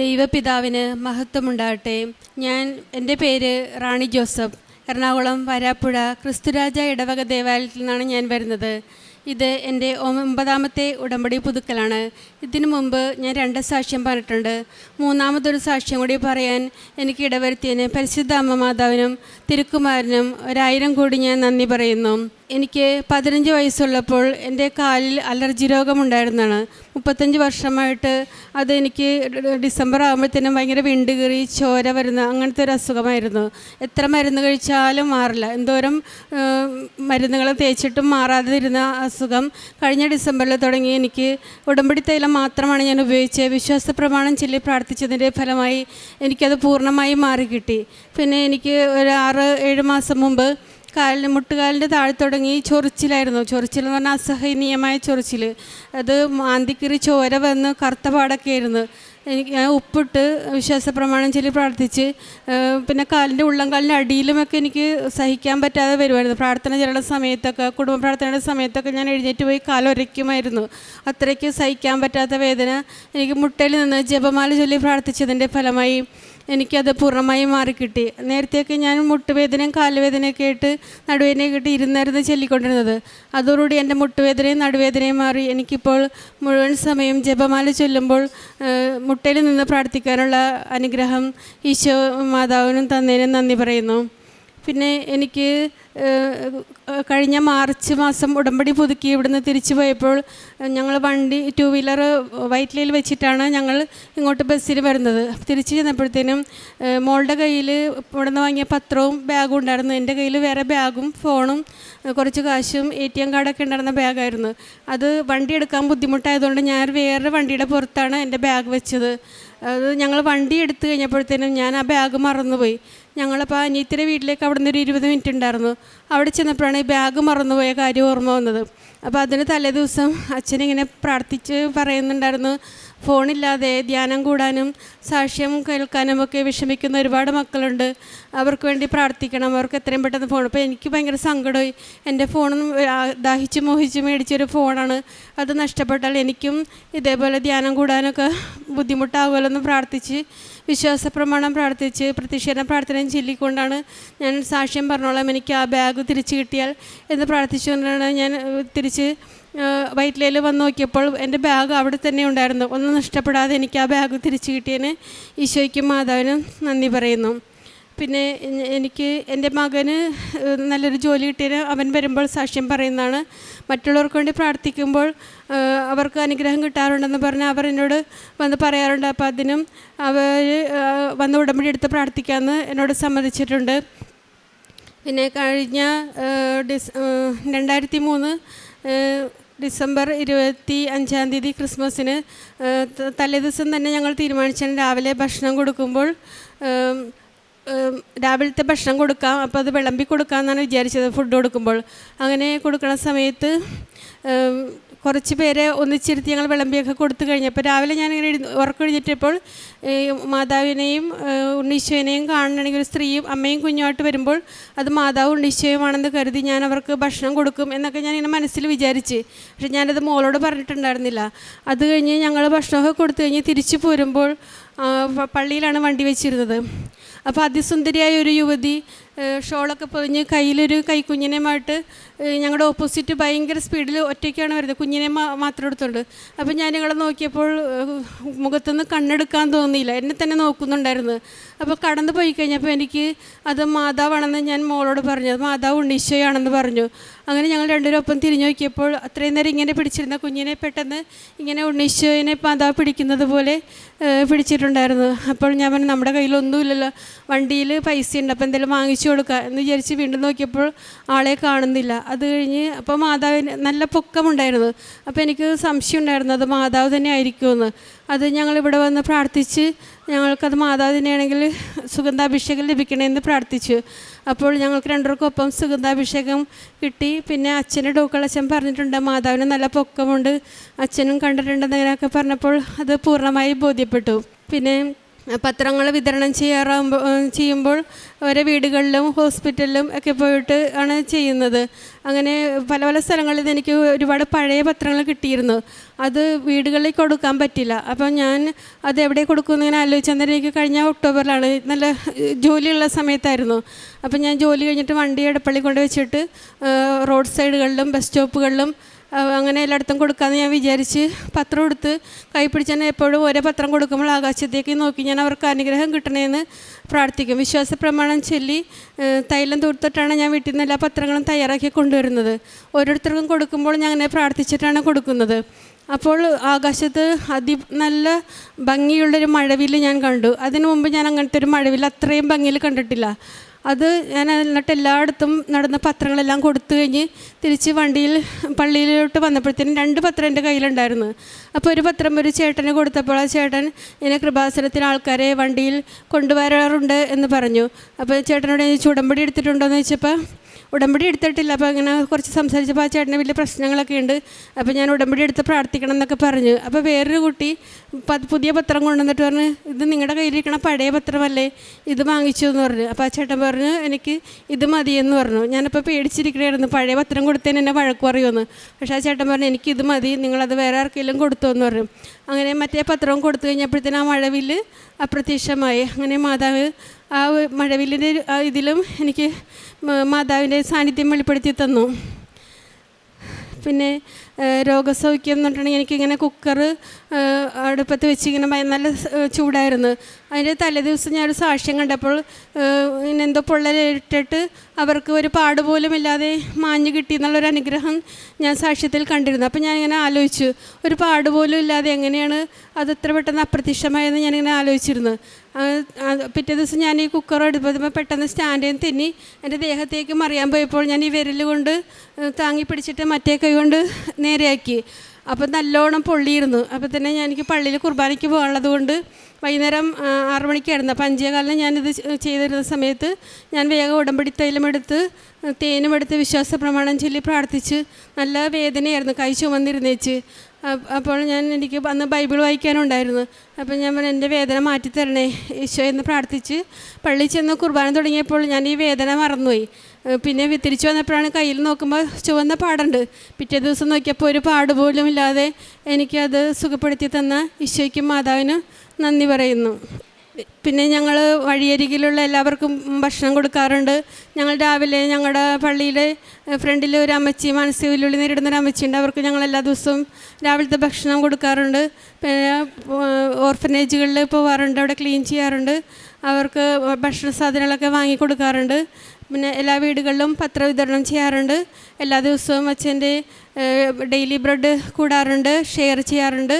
ദൈവപിതാവിന് മഹത്വമുണ്ടാകട്ടെ. ഞാൻ എന്റെ പേര് റാണി ജോസഫ്. എറണാകുളം വരാപ്പുഴ ക്രിസ്തുരാജ ഇടവക ദേവാലയത്തിൽ നിന്നാണ് ഞാൻ വരുന്നത്. ഇത് എന്റെ ഒമ്പതാമത്തെ ഉടമ്പടി പുതുക്കലാണ്. ഇതിനു മുമ്പ് ഞാൻ രണ്ട് സാക്ഷ്യം പറഞ്ഞിട്ടുണ്ട്. മൂന്നാമതൊരു സാക്ഷ്യം കൂടി പറയാൻ എനിക്ക് ഇടവരുത്തിയതിന് പരിശുദ്ധ അമ്മ മാതാവിനും തിരുക്കുമാരനും ഒരായിരം കോടി ഞാൻ നന്ദി പറയുന്നു. എനിക്ക് പതിനഞ്ച് വയസ്സുള്ളപ്പോൾ എന്റെ കാലിൽ അലർജി രോഗമുണ്ടായിരുന്നതാണ് മുപ്പത്തഞ്ച് വർഷമായിട്ട് അത് എനിക്ക് ഡിസംബർ ആകുമ്പോഴത്തേനും ഭയങ്കര വിണ്ട് കീറി ചോര വരുന്ന അങ്ങനത്തെ ഒരു അസുഖമായിരുന്നു. എത്ര മരുന്ന് കഴിച്ചാലും മാറില്ല. എന്തോരം മരുന്നുകൾ തേച്ചിട്ടും മാറാതെ ഇരുന്ന അസുഖം കഴിഞ്ഞ ഡിസംബറിൽ തുടങ്ങി. എനിക്ക് ഉടമ്പടി തൈലം മാത്രമാണ് ഞാൻ ഉപയോഗിച്ചത്. വിശ്വാസ പ്രമാണം ചൊല്ലി പ്രാർത്ഥിച്ചതിന്റെ ഫലമായി എനിക്കത് പൂർണമായി മാറി കിട്ടി പിന്നെ എനിക്ക് ഒരു ആറ് ഏഴ് മാസം മുമ്പ് കാലിന് മുട്ടുകാലിന്റെ താഴെ തുടങ്ങി ചൊറിച്ചിലായിരുന്നു. ചൊറിച്ചിൽ എന്ന് പറഞ്ഞാൽ അസഹനീയമായ ചൊറിച്ചിൽ. അത് മാന്തിക്കിറി ചോര വന്ന് കറുത്ത പാടൊക്കെ ആയിരുന്നു. എനിക്ക് ഞാൻ ഉപ്പിട്ട് വിശ്വാസ പ്രമാണം ചൊല്ലി പ്രാർത്ഥിച്ച് പിന്നെ കാലിന്റെ ഉള്ളം കാലിന്റെ അടിയിലുമൊക്കെ എനിക്ക് സഹിക്കാൻ പറ്റാതെ വരുമായിരുന്നു. പ്രാർത്ഥന ചെല്ലുന്ന സമയത്തൊക്കെ കുടുംബ പ്രാർത്ഥനയുടെ സമയത്തൊക്കെ ഞാൻ എഴുന്നേറ്റ് പോയി കാലൊരയ്ക്കുമായിരുന്നു. അത്രയ്ക്ക് സഹിക്കാൻ പറ്റാത്ത വേദന. എനിക്ക് മുട്ടയിൽ നിന്ന് ജപമാല ചൊല്ലി പ്രാർത്ഥിച്ചതിന്റെ ഫലമായി എനിക്കത് പൂർണമായി മാറിക്കിട്ടി. നേരത്തെയൊക്കെ ഞാൻ മുട്ടുവേദനയും കാലുവേദനയൊക്കെ ആയിട്ട് നടുവേദനയൊക്കെ ആയിട്ട് ഇരുന്നായിരുന്നു ചൊല്ലിക്കൊണ്ടിരുന്നത്. അതോടുകൂടി എന്റെ മുട്ടുവേദനയും നടുവേദനയും മാറി. എനിക്കിപ്പോൾ മുഴുവൻ സമയം ജപമാല ചൊല്ലുമ്പോൾ മുട്ടയിൽ നിന്ന് പ്രാർത്ഥിക്കാനുള്ള അനുഗ്രഹം ഈശോ മാതാവിനും തന്നതിനും നന്ദി പറയുന്നു. പിന്നെ എനിക്ക് കഴിഞ്ഞ മാർച്ച് മാസം ഉടമ്പടി പുതുക്കി ഇവിടുന്ന് തിരിച്ചു പോയപ്പോൾ ഞങ്ങൾ വണ്ടി ടു വീലർ വൈറ്റിലയിൽ വെച്ചിട്ടാണ് ഞങ്ങൾ ഇങ്ങോട്ട് ബസ്സിൽ വരുന്നത്. തിരിച്ചു ചെന്നപ്പോഴത്തേനും മോളുടെ കയ്യിൽ ഇവിടെ നിന്ന് വാങ്ങിയ പത്രവും ബാഗും ഉണ്ടായിരുന്നു. എന്റെ കയ്യിൽ വേറെ ബാഗും ഫോണും കുറച്ച് കാശും എ ടി എം കാർഡൊക്കെ ഉണ്ടായിരുന്ന ബാഗായിരുന്നു. അത് വണ്ടി എടുക്കാൻ ബുദ്ധിമുട്ടായതുകൊണ്ട് ഞാൻ വേറെ വണ്ടിയുടെ പുറത്താണ് എന്റെ ബാഗ് വെച്ചത്. അത് ഞങ്ങൾ വണ്ടി എടുത്തു കഴിഞ്ഞപ്പോഴത്തേനും ഞാൻ ആ ബാഗ് മറന്നുപോയി. ഞങ്ങളപ്പോൾ അനിയത്തിന്റെ വീട്ടിലേക്ക് അവിടെ നിന്ന് ഒരു ഇരുപത് മിനിറ്റ് ഉണ്ടായിരുന്നു. അവിടെ ചെന്നപ്പോഴാണ് ഈ ബാഗ് മറന്നുപോയ കാര്യം ഓർമ്മ വന്നത്. അപ്പോൾ അതിന് തലേ ദിവസം അച്ഛനിങ്ങനെ പ്രാർത്ഥിച്ച് പറയുന്നുണ്ടായിരുന്നു ഫോണില്ലാതെ ധ്യാനം കൂടാനും സാക്ഷ്യം കേൾക്കാനും ഒക്കെ വിഷമിക്കുന്ന ഒരുപാട് മക്കളുണ്ട്. അവർക്ക് വേണ്ടി പ്രാർത്ഥിക്കണം. അവർക്ക് എത്രയും പെട്ടെന്ന് ഫോൺ. അപ്പോൾ എനിക്ക് ഭയങ്കര സങ്കടമായി. എന്റെ ഫോണും ദാഹിച്ച് മോഹിച്ച് മേടിച്ചൊരു ഫോണാണ്. അത് നഷ്ടപ്പെട്ടാൽ എനിക്കും ഇതേപോലെ ധ്യാനം കൂടാനൊക്കെ ബുദ്ധിമുട്ടാകുമല്ലോ പ്രാർത്ഥിച്ച് വിശ്വാസ പ്രമാണം പ്രാർത്ഥിച്ച് പ്രത്യക്ഷീകരണ പ്രാർത്ഥനയും ചൊല്ലിക്കൊണ്ടാണ് ഞാൻ സാക്ഷ്യം പറഞ്ഞോളാം. എനിക്ക് ആ ബാഗ് തിരിച്ച് കിട്ടിയാൽ എന്ന് പ്രാർത്ഥിച്ചുകൊണ്ടാണ് ഞാൻ തിരിച്ച് വൈറ്റിലയിൽ വന്ന് നോക്കിയപ്പോൾ എന്റെ ബാഗ് അവിടെ തന്നെ ഉണ്ടായിരുന്നു. ഒന്നും നഷ്ടപ്പെടാതെ എനിക്ക് ആ ബാഗ് തിരിച്ച് കിട്ടിയതിന് ഈശോയ്ക്കും മാതാവിനും നന്ദി പറയുന്നു. പിന്നെ എനിക്ക് എന്റെ മകന് നല്ലൊരു ജോലി കിട്ടിയതിന് അവൻ വരുമ്പോൾ സാക്ഷ്യം പറയുന്നതാണ്. മറ്റുള്ളവർക്ക് വേണ്ടി പ്രാർത്ഥിക്കുമ്പോൾ അവർക്ക് അനുഗ്രഹം കിട്ടാറുണ്ടെന്ന് പറഞ്ഞ് അവർ എന്നോട് വന്ന് പറയാറുണ്ട്. അപ്പോൾ അതിനും അവർ വന്ന് ഉടമ്പടി എടുത്ത് പ്രാർത്ഥിക്കാമെന്ന് എന്നോട് സമ്മതിച്ചിട്ടുണ്ട്. പിന്നെ കഴിഞ്ഞ ഡിസ് രണ്ടായിരത്തി മൂന്ന് ഡിസംബർ ഇരുപത്തി അഞ്ചാം തീയതി ക്രിസ്മസിന് തലേദിവസം തന്നെ ഞങ്ങൾ തീരുമാനിച്ചാണ് രാവിലെ ഭക്ഷണം കൊടുക്കുമ്പോൾ രാവിലത്തെ ഭക്ഷണം കൊടുക്കാം അപ്പോൾ അത് വിളമ്പി കൊടുക്കാമെന്നാണ് വിചാരിച്ചത് ഫുഡ് കൊടുക്കുമ്പോൾ. അങ്ങനെ കൊടുക്കുന്ന സമയത്ത് കുറച്ച് പേരെ ഒന്നിച്ചിരുത്തി ഞങ്ങൾ വിളമ്പിയൊക്കെ കൊടുത്തു കഴിഞ്ഞപ്പോൾ രാവിലെ ഞാനിങ്ങനെ ഉറക്കൊഴിഞ്ഞിട്ടപ്പോൾ മാതാവിനെയും ഉണ്ണീശോനെയും കാണണമെങ്കിൽ ഒരു സ്ത്രീയും അമ്മയും കുഞ്ഞുമായിട്ട് വരുമ്പോൾ അത് മാതാവ് ഉണ്ണീശോയുമാണെന്ന് കരുതി ഞാൻ അവർക്ക് ഭക്ഷണം കൊടുക്കും എന്നൊക്കെ ഞാൻ ഇങ്ങനെ മനസ്സിൽ വിചാരിച്ച്. പക്ഷെ ഞാനത് മോളോട് പറഞ്ഞിട്ടുണ്ടായിരുന്നില്ല. അത് കഴിഞ്ഞ് ഞങ്ങൾ ഭക്ഷണമൊക്കെ കൊടുത്തു കഴിഞ്ഞ് തിരിച്ചു പോരുമ്പോൾ പള്ളിയിലാണ് വണ്ടി വെച്ചിരുന്നത്. അപ്പോൾ അതിസുന്ദരിയായ ഒരു യുവതി ഷോളൊക്കെ പൊതിഞ്ഞ് കയ്യിലൊരു കൈക്കുഞ്ഞിനെയുമായിട്ട് ഞങ്ങളുടെ ഓപ്പോസിറ്റ് ഭയങ്കര സ്പീഡിൽ ഒറ്റയ്ക്കാണ് വരുന്നത്. കുഞ്ഞിനെ മാത്രം എടുത്തുകൊണ്ട് അപ്പോൾ ഞാൻ ഞങ്ങളെ നോക്കിയപ്പോൾ മുഖത്തുനിന്ന് കണ്ണെടുക്കാൻ തോന്നിയില്ല. എന്നെ തന്നെ നോക്കുന്നുണ്ടായിരുന്നു. അപ്പോൾ കടന്നു പോയി കഴിഞ്ഞപ്പോൾ എനിക്ക് അത് മാതാവാണെന്ന് ഞാൻ മോളോട് പറഞ്ഞു. അത് മാതാവ് ഉണ്ണീശോയാണെന്ന് പറഞ്ഞു. അങ്ങനെ ഞങ്ങൾ രണ്ടുപേരും ഒപ്പം തിരിഞ്ഞു നോക്കിയപ്പോൾ അത്രയും നേരം ഇങ്ങനെ പിടിച്ചിരുന്ന കുഞ്ഞിനെ പെട്ടെന്ന് ഇങ്ങനെ ഉണ്ണീശോയിനെ മാതാവ് പിടിക്കുന്നത് പോലെ പിടിച്ചിട്ടുണ്ടായിരുന്നു. അപ്പോൾ ഞാൻ പറഞ്ഞു നമ്മുടെ കയ്യിലൊന്നുമില്ലല്ലോ. വണ്ടിയിൽ പൈസ ഉണ്ട് അപ്പോൾ എന്തെങ്കിലും വാങ്ങിച്ചു കൊടുക്കുക എന്ന് വിചാരിച്ച് വീണ്ടും നോക്കിയപ്പോൾ ആളെ കാണുന്നില്ല. അത് കഴിഞ്ഞ് അപ്പോൾ മാതാവിന് നല്ല പൊക്കമുണ്ടായിരുന്നു. അപ്പോൾ എനിക്ക് സംശയം ഉണ്ടായിരുന്നു അത് മാതാവ് തന്നെ ആയിരിക്കുമെന്ന്. അത് ഞങ്ങളിവിടെ വന്ന് പ്രാർത്ഥിച്ച് ഞങ്ങൾക്കത് മാതാവ് തന്നെയാണെങ്കിൽ സുഗന്ധാഭിഷേകം ലഭിക്കണമെന്ന് പ്രാർത്ഥിച്ചു. അപ്പോൾ ഞങ്ങൾക്ക് രണ്ടുപേർക്കൊപ്പം സുഗന്ധാഭിഷേകം കിട്ടി. പിന്നെ അച്ഛന്റെ ഡോക്കളച്ഛൻ പറഞ്ഞിട്ടുണ്ട് മാതാവിന് നല്ല പൊക്കമുണ്ട് അച്ഛനും കണ്ടിട്ടുണ്ടെന്ന് അങ്ങനെയൊക്കെ പറഞ്ഞപ്പോൾ അത് പൂർണമായി ബോധ്യപ്പെട്ടു. പിന്നെ പത്രങ്ങൾ വിതരണം ചെയ്യാറാകുമ്പോൾ ചെയ്യുമ്പോൾ ഓരോ വീടുകളിലും ഹോസ്പിറ്റലിലും ഒക്കെ പോയിട്ട് ആണ് ചെയ്യുന്നത്. അങ്ങനെ പല പല സ്ഥലങ്ങളിൽ നിന്ന് എനിക്ക് ഒരുപാട് പഴയ പത്രങ്ങൾ കിട്ടിയിരുന്നു. അത് വീടുകളിൽ കൊടുക്കാൻ പറ്റില്ല. അപ്പോൾ ഞാൻ അത് എവിടെ കൊടുക്കുമെന്ന് ഇങ്ങനെ ആലോചിച്ച് അന്നേരം എനിക്ക് കഴിഞ്ഞ ഒക്ടോബറിലാണ് നല്ല ജോലിയുള്ള സമയത്തായിരുന്നു. അപ്പോൾ ഞാൻ ജോലി കഴിഞ്ഞിട്ട് വണ്ടി എടപ്പള്ളി കൊണ്ട് വെച്ചിട്ട് റോഡ് സൈഡുകളിലും ബസ് സ്റ്റോപ്പുകളിലും അങ്ങനെ എല്ലായിടത്തും കൊടുക്കാമെന്ന് ഞാൻ വിചാരിച്ച് പത്രം എടുത്ത് കൈ പിടിച്ച് ഞാൻ എപ്പോഴും ഓരോ പത്രം കൊടുക്കുമ്പോൾ ആകാശത്തേക്ക് നോക്കി ഞാൻ അവർക്ക് അനുഗ്രഹം കിട്ടണമെന്ന് പ്രാർത്ഥിക്കും. വിശ്വാസ പ്രമാണം ചൊല്ലി തൈലം തൂർത്തിട്ടാണ് ഞാൻ വീട്ടിൽ നിന്ന് എല്ലാ പത്രങ്ങളും തയ്യാറാക്കി കൊണ്ടുവരുന്നത്. ഓരോരുത്തർക്കും കൊടുക്കുമ്പോൾ ഞാൻ അങ്ങനെ പ്രാർത്ഥിച്ചിട്ടാണ് കൊടുക്കുന്നത്. അപ്പോൾ ആകാശത്ത് അതി നല്ല ഭംഗിയുള്ളൊരു മഴവിൽ ഞാൻ കണ്ടു. അതിനു മുമ്പ് ഞാൻ അങ്ങനത്തെ ഒരു മഴവിൽ അത്രയും ഭംഗിയിൽ കണ്ടിട്ടില്ല. അത് ഞാൻ എന്നിട്ട് എല്ലായിടത്തും നടന്ന പത്രങ്ങളെല്ലാം കൊടുത്തു കഴിഞ്ഞ് തിരിച്ച് വണ്ടിയിൽ പള്ളിയിലോട്ട് വന്നപ്പോഴത്തേനും രണ്ട് പത്രം എന്റെ കയ്യിലുണ്ടായിരുന്നു. അപ്പോൾ ഒരു പത്രം ഒരു ചേട്ടന് കൊടുത്തപ്പോൾ ആ ചേട്ടൻ ഇങ്ങനെ കൃപാസനത്തിന് ആൾക്കാരെ വണ്ടിയിൽ കൊണ്ടുവരാറുണ്ട് എന്ന് പറഞ്ഞു. അപ്പോൾ ചേട്ടനോട് ചുടമ്പടി ഉടമ്പടി എടുത്തിട്ടുണ്ടോ എന്ന് ചോദിച്ചപ്പോൾ ഉടമ്പടി എടുത്തിട്ടില്ല. അപ്പോൾ അങ്ങനെ കുറച്ച് സംസാരിച്ചപ്പോൾ ആ ചേട്ടന് വലിയ പ്രശ്നങ്ങളൊക്കെ ഉണ്ട്. അപ്പോൾ ഞാൻ ഉടമ്പടി എടുത്ത് പ്രാർത്ഥിക്കണം എന്നൊക്കെ പറഞ്ഞു. അപ്പോൾ വേറൊരു കുട്ടി പുതിയ പത്രം കൊണ്ടുവന്നിട്ട് പറഞ്ഞു ഇത് നിങ്ങളുടെ കയ്യിലിരിക്കണ പഴയ പത്രമല്ലേ? ഇത് വാങ്ങിച്ചു എന്ന് പറഞ്ഞു. അപ്പോൾ ആ ചേട്ടൻ പറഞ്ഞു എനിക്ക് ഇത് മതിയെന്ന് പറഞ്ഞു. ഞാനപ്പോൾ പേടിച്ചിരിക്കണമായിരുന്നു പഴയ പത്രം കൊടുത്തതിന് എന്നെ വഴക്ക് പറയുമെന്ന്. പക്ഷേ ആ ചേട്ടൻ പറഞ്ഞു എനിക്ക് ഇത് മതി. നിങ്ങളത് വേറെ ആർക്കെങ്കിലും കൊടുത്തു എന്ന് പറഞ്ഞു. അങ്ങനെ മറ്റേ പത്രവും കൊടുത്തു കഴിഞ്ഞപ്പോഴത്തേനും ആ മഴവിൽ അപ്രത്യക്ഷമായി. അങ്ങനെ മാതാവ് ആ മഴവില്ലിന്റെ ഇതിലും എനിക്ക് മാതാവിന്റെ സാന്നിധ്യം വെളിപ്പെടുത്തി തന്നു. പിന്നെ രോഗസൗഖ്യം എന്ന് പറഞ്ഞിട്ടുണ്ടെങ്കിൽ എനിക്കിങ്ങനെ കുക്കർ അടുപ്പത്ത് വെച്ച് ഇങ്ങനെ നല്ല ചൂടായിരുന്നു. അതിന്റെ തലേദിവസം ഞാനൊരു സാക്ഷ്യം കണ്ടപ്പോൾ ഇങ്ങനെ എന്തോ പൊള്ളലിട്ടിട്ട് അവർക്ക് ഒരു പാട് പോലും ഇല്ലാതെ മാഞ്ഞു കിട്ടി എന്നുള്ളൊരു അനുഗ്രഹം ഞാൻ സാക്ഷ്യത്തിൽ കണ്ടിരുന്നു. അപ്പോൾ ഞാനിങ്ങനെ ആലോചിച്ചു ഒരു പാട് പോലും ഇല്ലാതെ എങ്ങനെയാണ് അത് ഇത്ര പെട്ടെന്ന് അപ്രത്യക്ഷമായെന്ന് ഞാനിങ്ങനെ ആലോചിച്ചിരുന്നു. പിറ്റേ ദിവസം ഞാൻ ഈ കുക്കർ എടുപ്പതുമ്പോൾ പെട്ടെന്ന് സ്റ്റാൻഡിൽ നിന്ന് തിന്നി. എന്റെ ദേഹത്തേക്ക് മറിയാൻ പോയപ്പോൾ ഞാൻ ഈ വിരൽ കൊണ്ട് താങ്ങി പിടിച്ചിട്ട് മറ്റേ കൈ കൊണ്ട് നേരെയാക്കി. അപ്പം നല്ലോണം പൊള്ളിയിരുന്നു. അപ്പം തന്നെ ഞാൻ എനിക്ക് പള്ളിയിൽ കുർബാനയ്ക്ക് പോകാനുള്ളത് കൊണ്ട് വൈകുന്നേരം ആറ് മണിക്കായിരുന്നു. അപ്പോൾ അഞ്ചേ കാലിന് ഞാനിത് ചെയ്തിരുന്ന സമയത്ത് ഞാൻ വേഗം ഉടമ്പടി തൈലമെടുത്ത് തേനും എടുത്ത് വിശ്വാസ പ്രമാണം ചൊല്ലി പ്രാർത്ഥിച്ച് നല്ല വേദനയായിരുന്നു. കൈ ചുമന്നിരുന്നേച്ച് അപ്പോൾ ഞാൻ എനിക്ക് അന്ന് ബൈബിൾ വായിക്കാനുണ്ടായിരുന്നു. അപ്പോൾ ഞാൻ പറഞ്ഞു എന്റെ വേദന മാറ്റി തരണേ ഈശോ എന്ന് പ്രാർത്ഥിച്ച് പള്ളിയിൽ ചെന്ന് കുർബാന തുടങ്ങിയപ്പോൾ ഞാൻ ഈ വേദന മറന്നുപോയി. പിന്നെ തിരിച്ചു വന്നപ്പോഴാണ് കയ്യിൽ നോക്കുമ്പോൾ ചുവന്ന പാടുണ്ട്. പിറ്റേ ദിവസം നോക്കിയപ്പോൾ ഒരു പാട് പോലും ഇല്ലാതെ എനിക്കത് സുഖപ്പെടുത്തി തന്ന ഈശോയ്ക്കും മാതാവിനും നന്ദി പറയുന്നു. പിന്നെ ഞങ്ങൾ വഴിയരികിലുള്ള എല്ലാവർക്കും ഭക്ഷണം കൊടുക്കാറുണ്ട്. ഞങ്ങൾ രാവിലെ ഞങ്ങളുടെ പള്ളിയിലെ ഫ്രണ്ടിൽ ഒരു അമ്മച്ചി മാനസിക വെല്ലുവിളി നേരിടുന്ന ഒരു അമ്മച്ചിയുണ്ട്. അവർക്ക് ഞങ്ങൾ എല്ലാ ദിവസവും രാവിലത്തെ ഭക്ഷണം കൊടുക്കാറുണ്ട്. പിന്നെ ഓർഫനേജുകളിൽ പോവാറുണ്ട്. അവിടെ ക്ലീൻ ചെയ്യാറുണ്ട്. അവർക്ക് ഭക്ഷണ സാധനങ്ങളൊക്കെ വാങ്ങി കൊടുക്കാറുണ്ട്. പിന്നെ എല്ലാ വീടുകളിലും പത്രവിതരണം ചെയ്യാറുണ്ട്. എല്ലാ ദിവസവും അച്ഛന്റെ ഡെയിലി ബ്രെഡ് കൂടാറുണ്ട് ഷെയർ ചെയ്യാറുണ്ട്.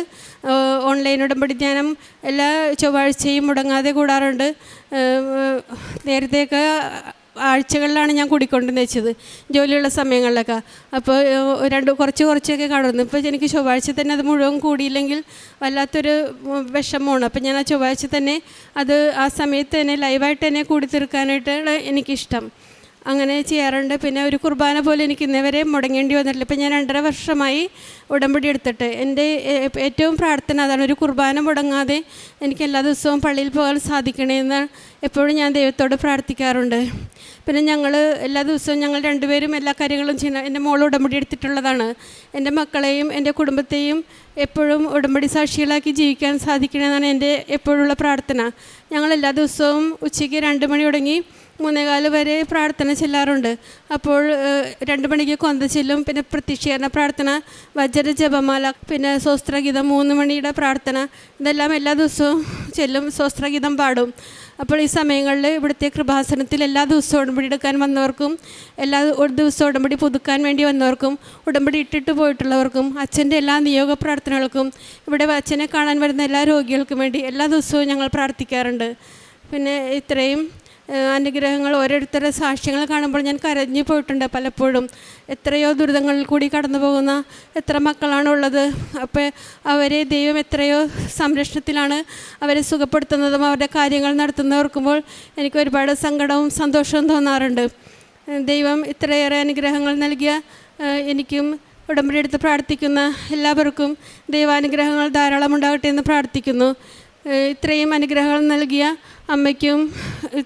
ഓൺലൈൻ ഉടമ്പടി ധ്യാനം എല്ലാ ചൊവ്വാഴ്ചയും മുടങ്ങാതെ കൂടാറുണ്ട്. നേരത്തെയൊക്കെ ആഴ്ചകളിലാണ് ഞാൻ കൂടിക്കൊണ്ടെന്ന് വെച്ചത് ജോലിയുള്ള സമയങ്ങളിലൊക്കെ. അപ്പോൾ രണ്ട് കുറച്ച് കുറച്ചൊക്കെ കാണുന്നു ഇപ്പോൾ എനിക്ക് ചൊവ്വാഴ്ച തന്നെ അത് മുഴുവൻ കൂടിയില്ലെങ്കിൽ വല്ലാത്തൊരു വിഷമമാണ്. അപ്പോൾ ഞാൻ ആ ചൊവ്വാഴ്ച തന്നെ അത് ആ സമയത്ത് തന്നെ ലൈവായിട്ട് തന്നെ കൂടി തീർക്കാനായിട്ടാണ് എനിക്കിഷ്ടം. അങ്ങനെ ചെയ്യാറുണ്ട്. പിന്നെ ഒരു കുർബാന പോലെ എനിക്ക് ഇന്നേവരെ മുടങ്ങേണ്ടി വന്നിട്ടില്ല. ഇപ്പം ഞാൻ രണ്ടര വർഷമായി ഉടമ്പടി എടുത്തിട്ട്. എന്റെ ഏറ്റവും പ്രാർത്ഥന അതാണ് ഒരു കുർബാന മുടങ്ങാതെ എനിക്ക് എല്ലാ ദിവസവും പള്ളിയിൽ പോകാൻ സാധിക്കണേ എന്ന് എപ്പോഴും ഞാൻ ദൈവത്തോട് പ്രാർത്ഥിക്കാറുണ്ട്. പിന്നെ ഞങ്ങൾ എല്ലാ ദിവസവും ഞങ്ങൾ രണ്ടുപേരും എല്ലാ കാര്യങ്ങളും ചെയ്യുന്ന എന്റെ മോൾ ഉടമ്പടി എടുത്തിട്ടുള്ളതാണ്. എന്റെ മക്കളെയും എന്റെ കുടുംബത്തെയും എപ്പോഴും ഉടമ്പടി സാക്ഷികളാക്കി ജീവിക്കാൻ സാധിക്കണമെന്നാണ് എന്റെ എപ്പോഴുള്ള പ്രാർത്ഥന. ഞങ്ങൾ എല്ലാ ദിവസവും ഉച്ചയ്ക്ക് രണ്ട് മണി തുടങ്ങി മൂന്നേകാൽ വരെ പ്രാർത്ഥന ചെല്ലാറുണ്ട്. അപ്പോൾ രണ്ട് മണിക്ക് കൊന്ത ചെല്ലും പിന്നെ പ്രത്യക്ഷീകരണ പ്രാർത്ഥന വജ്ര ജപമാല പിന്നെ സ്വസ്ത്രഗീതം മൂന്ന് മണിയുടെ പ്രാർത്ഥന ഇതെല്ലാം എല്ലാ ദിവസവും ചെല്ലും സ്വസ്ത്രഗീതം പാടും. അപ്പോൾ ഈ സമയങ്ങളിൽ ഇവിടുത്തെ കൃപാസനത്തിൽ എല്ലാ ദിവസവും ഉടമ്പടി എടുക്കാൻ വന്നവർക്കും എല്ലാ ഒരു ദിവസവും ഉടമ്പടി പുതുക്കാൻ വേണ്ടി വന്നവർക്കും ഉടമ്പടി ഇട്ടിട്ട് പോയിട്ടുള്ളവർക്കും അച്ഛന്റെ എല്ലാ നിയോഗ പ്രാർത്ഥനകൾക്കും ഇവിടെ അച്ഛനെ കാണാൻ വരുന്ന എല്ലാ രോഗികൾക്കും വേണ്ടി എല്ലാ ദിവസവും ഞങ്ങൾ പ്രാർത്ഥിക്കാറുണ്ട്. പിന്നെ ഇത്രയും. അനുഗ്രഹങ്ങൾ ഓരോരുത്തരുടെ സാക്ഷ്യങ്ങൾ കാണുമ്പോൾ ഞാൻ കരഞ്ഞു പോയിട്ടുണ്ട് പലപ്പോഴും. എത്രയോ ദുരിതങ്ങളിൽ കൂടി കടന്നു പോകുന്ന എത്ര മക്കളാണുള്ളത്. അപ്പോൾ അവരെ ദൈവം എത്രയോ സംരക്ഷണത്തിലാണ് അവരെ സുഖപ്പെടുത്തുന്നതും അവരുടെ കാര്യങ്ങൾ നടത്തുന്നവർക്കുമ്പോൾ എനിക്ക് ഒരുപാട് സങ്കടവും സന്തോഷവും തോന്നാറുണ്ട്. ദൈവം ഇത്രയേറെ അനുഗ്രഹങ്ങൾ നൽകിയ എനിക്കും ഉടമ്പടി എടുത്ത് പ്രാർത്ഥിക്കുന്ന എല്ലാവർക്കും ദൈവാനുഗ്രഹങ്ങൾ ധാരാളം ഉണ്ടാകട്ടെ എന്ന് പ്രാർത്ഥിക്കുന്നു. ഇത്രയും അനുഗ്രഹങ്ങൾ നൽകിയ അമ്മയ്ക്കും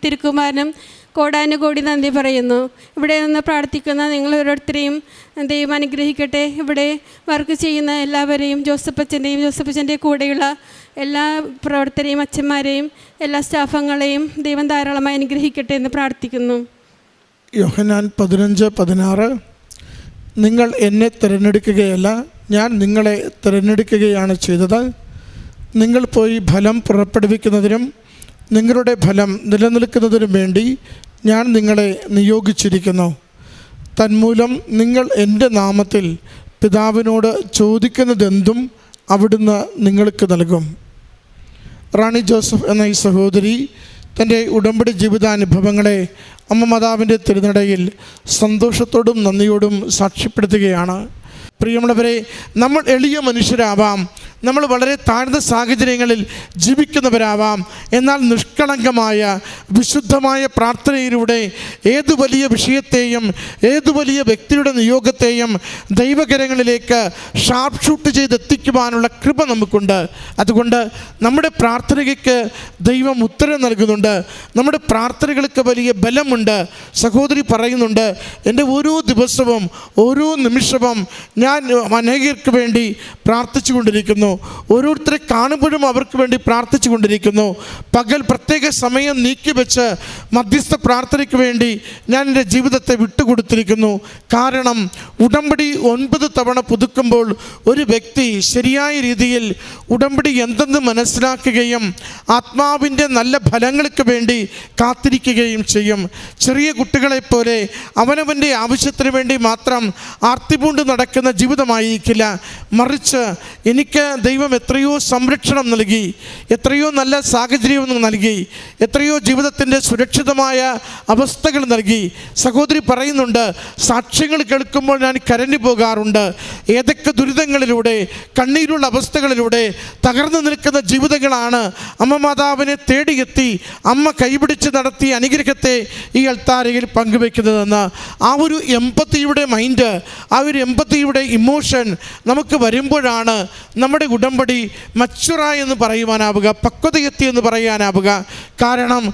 തിരുക്കുമാരനും കോടാനുകോടി നന്ദി പറയുന്നു. ഇവിടെ നിന്ന് പ്രാർത്ഥിക്കുന്ന നിങ്ങൾ ഓരോരുത്തരെയും ദൈവം അനുഗ്രഹിക്കട്ടെ. ഇവിടെ വർക്ക് ചെയ്യുന്ന എല്ലാവരെയും ജോസഫച്ചന്റെയും ജോസഫച്ചന്റെ കൂടെയുള്ള എല്ലാ പ്രവർത്തകരെയും അച്ഛന്മാരെയും എല്ലാ സ്റ്റാഫങ്ങളെയും ദൈവം ധാരാളമായി അനുഗ്രഹിക്കട്ടെ എന്ന് പ്രാർത്ഥിക്കുന്നു. യോഹനാൻ പതിനഞ്ച് പതിനാറ് നിങ്ങൾ എന്നെ തിരഞ്ഞെടുക്കുകയല്ല ഞാൻ നിങ്ങളെ തിരഞ്ഞെടുക്കുകയാണ് ചെയ്തത്. നിങ്ങൾ പോയി ഫലം പുറപ്പെടുവിക്കുന്നതിനും നിങ്ങളുടെ ഫലം നിലനിൽക്കുന്നതിനും വേണ്ടി ഞാൻ നിങ്ങളെ നിയോഗിച്ചിരിക്കുന്നു. തന്മൂലം നിങ്ങൾ എന്റെ നാമത്തിൽ പിതാവിനോട് ചോദിക്കുന്നതെന്തും അവിടുന്ന് നിങ്ങൾക്ക് നൽകും. റാണി ജോസഫ് എന്ന ഈ സഹോദരി തന്റെ ഉടമ്പടി ജീവിതാനുഭവങ്ങളെ അമ്മ മാതാവിന്റെ തിരുനടയിൽ സന്തോഷത്തോടും നന്ദിയോടും സാക്ഷ്യപ്പെടുത്തുകയാണ്. പ്രിയമുള്ളവരെ നമ്മൾ എളിയ മനുഷ്യരാവാം. നമ്മൾ വളരെ താഴ്ന്ന സാഹചര്യങ്ങളിൽ ജീവിക്കുന്നവരാവാം. എന്നാൽ നിഷ്കളങ്കമായ വിശുദ്ധമായ പ്രാർത്ഥനയിലൂടെ ഏതു വലിയ വിഷയത്തെയും ഏതു വലിയ വ്യക്തിയുടെ നിയോഗത്തെയും ദൈവകരങ്ങളിലേക്ക് ഷാർപ്പ് ഷൂട്ട് ചെയ്തെത്തിക്കുവാനുള്ള കൃപ നമുക്കുണ്ട്. അതുകൊണ്ട് നമ്മുടെ പ്രാർത്ഥനയ്ക്ക് ദൈവം ഉത്തരം നൽകുന്നുണ്ട്. നമ്മുടെ പ്രാർത്ഥനകൾക്ക് വലിയ ബലമുണ്ട്. സഹോദരി പറയുന്നുണ്ട് എന്റെ ഓരോ ദിവസവും ഓരോ നിമിഷവും ഞാൻ അനേകർക്ക് വേണ്ടി പ്രാർത്ഥിച്ചു കൊണ്ടിരിക്കുന്നു ഓരോരുത്തരെ കാണുമ്പോഴും അവർക്ക് വേണ്ടി പ്രാർത്ഥിച്ചു കൊണ്ടിരിക്കുന്നു പകൽ പ്രത്യേക സമയം നീക്കിവെച്ച് മധ്യസ്ഥ പ്രാർത്ഥനയ്ക്ക് വേണ്ടി ഞാൻ എന്റെ ജീവിതത്തെ വിട്ടുകൊടുത്തിരിക്കുന്നു. കാരണം ഉടമ്പടി ഒൻപത് തവണ പുതുക്കുമ്പോൾ ഒരു വ്യക്തി ശരിയായ രീതിയിൽ ഉടമ്പടി എന്തെന്ന് മനസ്സിലാക്കുകയും ആത്മാവിന്റെ നല്ല ഫലങ്ങൾക്ക് വേണ്ടി കാത്തിരിക്കുകയും ചെയ്യും. ചെറിയ കുട്ടികളെപ്പോലെ അവനവന്റെ ആവശ്യത്തിന് വേണ്ടി മാത്രം ആർത്തിപൂണ്ട് നടക്കുന്ന ജീവിതമായിരിക്കില്ല. മറിച്ച് എനിക്ക് ദൈവം എത്രയോ സംരക്ഷണം നൽകി എത്രയോ നല്ല സാഹചര്യം നൽകി എത്രയോ ജീവിതത്തിന്റെ സുരക്ഷിതമായ അവസ്ഥകൾ നൽകി. സഹോദരി പറയുന്നുണ്ട് സാക്ഷ്യങ്ങൾ കേൾക്കുമ്പോൾ ഞാൻ കരഞ്ഞു പോകാറുണ്ട്. ഏതൊക്കെ ദുരിതങ്ങളിലൂടെ കണ്ണീരുള്ള അവസ്ഥകളിലൂടെ തകർന്നു നിൽക്കുന്ന ജീവിതങ്ങളാണ് അമ്മ മാതാവിനെ തേടിയെത്തി അമ്മ കൈപിടിച്ച് നടത്തിയ അനുഗ്രഹത്തെ ഈ അൾത്താരയിൽ പങ്കുവെക്കുന്നതെന്ന് ആ ഒരു എമ്പത്തിയുടെ മൈൻഡ് ആ ഒരു എമ്പത്തിയുടെ ഇമോഷൻ നമുക്ക് വരുമ്പോഴാണ് നമ്മുടെ ഉടമ്പടി മച്ചുറ എന്ന് പറയുവാനാവുക പക്വതയെത്തി എന്ന് പറയാനാവുക. കാരണം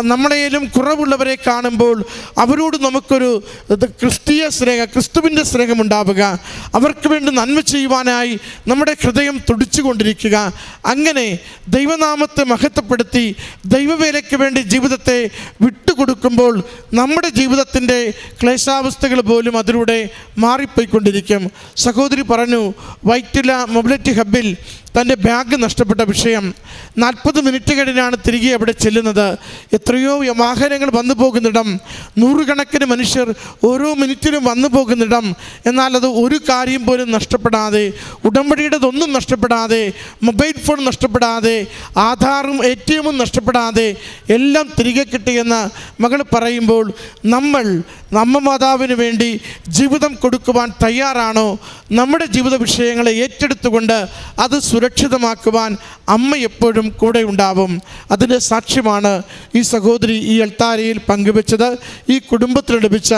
നമ്മളേലും കുറവുള്ളവരെ കാണുമ്പോൾ അവരോട് നമുക്കൊരു ക്രിസ്തീയ സ്നേഹം ക്രിസ്തുവിന്റെ സ്നേഹമുണ്ടാവുക. അവർക്ക് വേണ്ടി നന്മ ചെയ്യുവാനായി നമ്മുടെ ഹൃദയം തുടിച്ചുകൊണ്ടിരിക്കുക. അങ്ങനെ ദൈവനാമത്തെ മഹത്വപ്പെടുത്തി ദൈവവേലയ്ക്ക് വേണ്ടി ജീവിതത്തെ വിട്ടുകൊടുക്കുമ്പോൾ നമ്മുടെ ജീവിതത്തിന്റെ ക്ലേശാവസ്ഥകൾ പോലും അതിലൂടെ മാറിപ്പോയിക്കൊണ്ടിരിക്കും. സഹോദരി പറഞ്ഞു വൈറ്റില മൊബിലിറ്റി bill തന്റെ ബാഗ് നഷ്ടപ്പെട്ട വിഷയം നാൽപ്പത് മിനിറ്റ് കഴിഞ്ഞാണ് തിരികെ അവിടെ ചെല്ലുന്നത്. എത്രയോ വാഹനങ്ങൾ വന്നു പോകുന്നിടം നൂറുകണക്കിന് മനുഷ്യർ ഓരോ മിനിറ്റിലും വന്നു പോകുന്നിടം. എന്നാൽ അത് ഒരു കാര്യം പോലും നഷ്ടപ്പെടാതെ ഉടമ്പടിയുടേതൊന്നും നഷ്ടപ്പെടാതെ മൊബൈൽ ഫോൺ നഷ്ടപ്പെടാതെ ആധാറും എ ടി എമ്മും നഷ്ടപ്പെടാതെ എല്ലാം തിരികെ കിട്ടിയെന്ന് മകൾ പറയുമ്പോൾ നമ്മൾ നമ്മ മാതാവിന് വേണ്ടി ജീവിതം കൊടുക്കുവാൻ തയ്യാറാണോ? നമ്മുടെ ജീവിത വിഷയങ്ങളെ ഏറ്റെടുത്തുകൊണ്ട് അത് സുരക്ഷിതമാക്കുവാൻ അമ്മ എപ്പോഴും കൂടെ ഉണ്ടാവും. അതിന്റെ സാക്ഷ്യമാണ് ഈ സഹോദരി ഈ എൽത്താരയിൽ പങ്കുവെച്ചത്. ഈ കുടുംബത്തിൽ ലഭിച്ച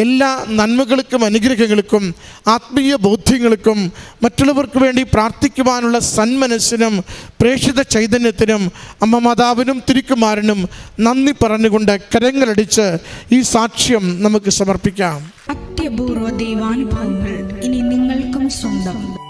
എല്ലാ നന്മകൾക്കും അനുഗ്രഹങ്ങൾക്കും ആത്മീയ ബോധ്യങ്ങൾക്കും മറ്റുള്ളവർക്ക് വേണ്ടി പ്രാർത്ഥിക്കുവാനുള്ള സന്മനസ്സിനും പ്രേക്ഷിത ചൈതന്യത്തിനും അമ്മ മാതാവിനും തിരിക്കുമാരനും നന്ദി പറഞ്ഞുകൊണ്ട് കരങ്ങളടിച്ച് ഈ സാക്ഷ്യം നമുക്ക് സമർപ്പിക്കാം. അത്യപൂർവ ദൈവാനുഭവങ്ങൾ ഇനി നിങ്ങൾക്കും സ്വന്തം.